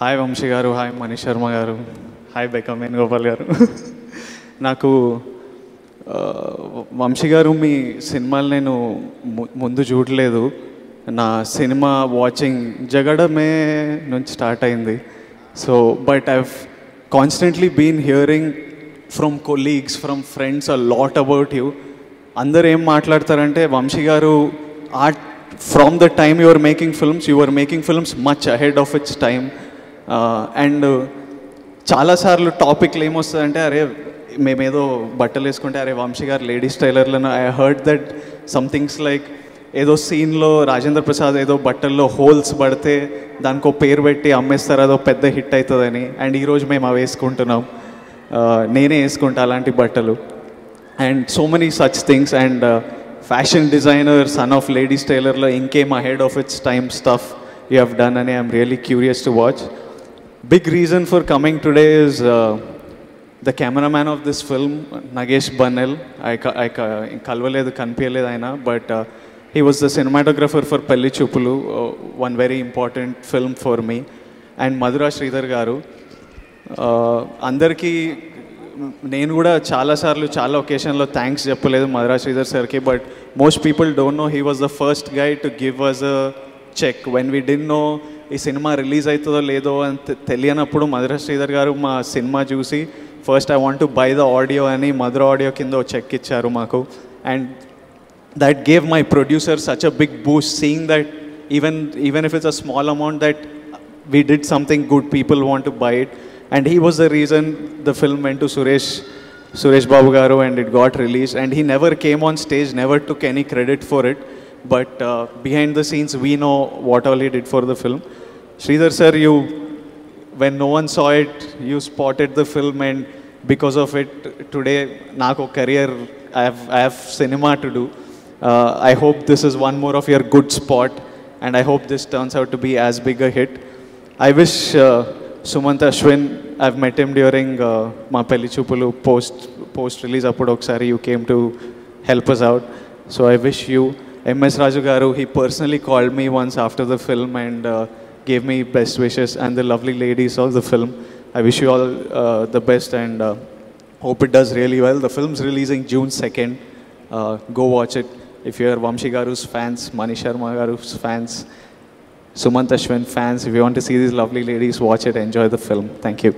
Hi Vamsi గారు hi Manish Sharma గారు hi బెకమేన్ Gopal గారు. నాకు వంశీ గారు మీ సినిమాలు నేను ము- ముందు చూడలేదు. నా సినిమా వాచింగ్ జగడమే నుంచి స్టార్ట్ అయింది. So but I've constantly been hearing from colleagues from friends a lot about you. అందరు ఏం మాట్లాడతారంటే వంశీ గారు are from the time you are making films you are making films much ahead of its time. And చాలాసార్లు టాపిక్లు ఏమొస్తుందంటే అరే మేమేదో బట్టలు వేసుకుంటే అరే వంశీ గారు ladies టైలర్లను I heard that somethings like ఏదో సీన్లో రాజేంద్ర ప్రసాద్ ఏదో బట్టల్లో హోల్స్ పడితే దానికో పేరు పెట్టి అమ్మేస్తారు అదో పెద్ద హిట్ అవుతుందని అండ్ ఈరోజు మేము అవి వేసుకుంటున్నాం. నేనే వేసుకుంటా అలాంటి బట్టలు. And so many such things and fashion designer son of ladies టైలర్లో ఇంకేం head of its time stuff you have done అని I'm really curious to watch big reason for coming today is the cameraman of this film Nagesh Banell I I కలవలేదు కనిపించలేదు ఆయన but he was the cinematographer for Pelli Choopulu one very important film for me and Madhura Sreedhar గారు అందరికీ నేను కూడా చాలాసార్లు చాలా ఒకేషన్లో thanks చెప్పలేదు మధురా శ్రీధర్ సార్కి but most people don't know he was the first guide to give us a check when we didn't know ఈ సినిమా రిలీజ్ అవుతుందో లేదో అని తె- తెలియనప్పుడు మధురా శ్రీధర్ గారు మా సినిమా చూసి first I want to buy the audio అని మధుర ఆడియో కింద చెక్ ఇచ్చారు మాకు and that gave my producer such a big boost seeing that even even if it's a small amount that we did something good people want to buy it and he was the reason the film went to suresh suresh babu garu and it got released and he never came on stage never took any credit for it but uh, behind the scenes, we know what all he did for the film. Sridhar sir, you, when no one saw it, you spotted the film and because of it, today, Nako career, I have, I have cinema to do. Uh, I hope this is one more of your good spot and I hope this turns out to be as big a hit. I wish uh, Sumant Ashwin, I've met him during uh, Ma Pelli Chupulu post, post-release Apudok Sari, you came to help us out. So I wish you MS Raju Garu, he personally called me once after the film and uh, gave me best wishes and the lovely ladies of the film. I wish you all uh, the best and uh, hope it does really well. The film's releasing June 2nd. Uh, go watch it. If you're Vamshi Garu's fans, Manish Sharma Garu's fans, Sumant Ashwin fans, if you want to see these lovely ladies, watch it, enjoy the film. Thank you.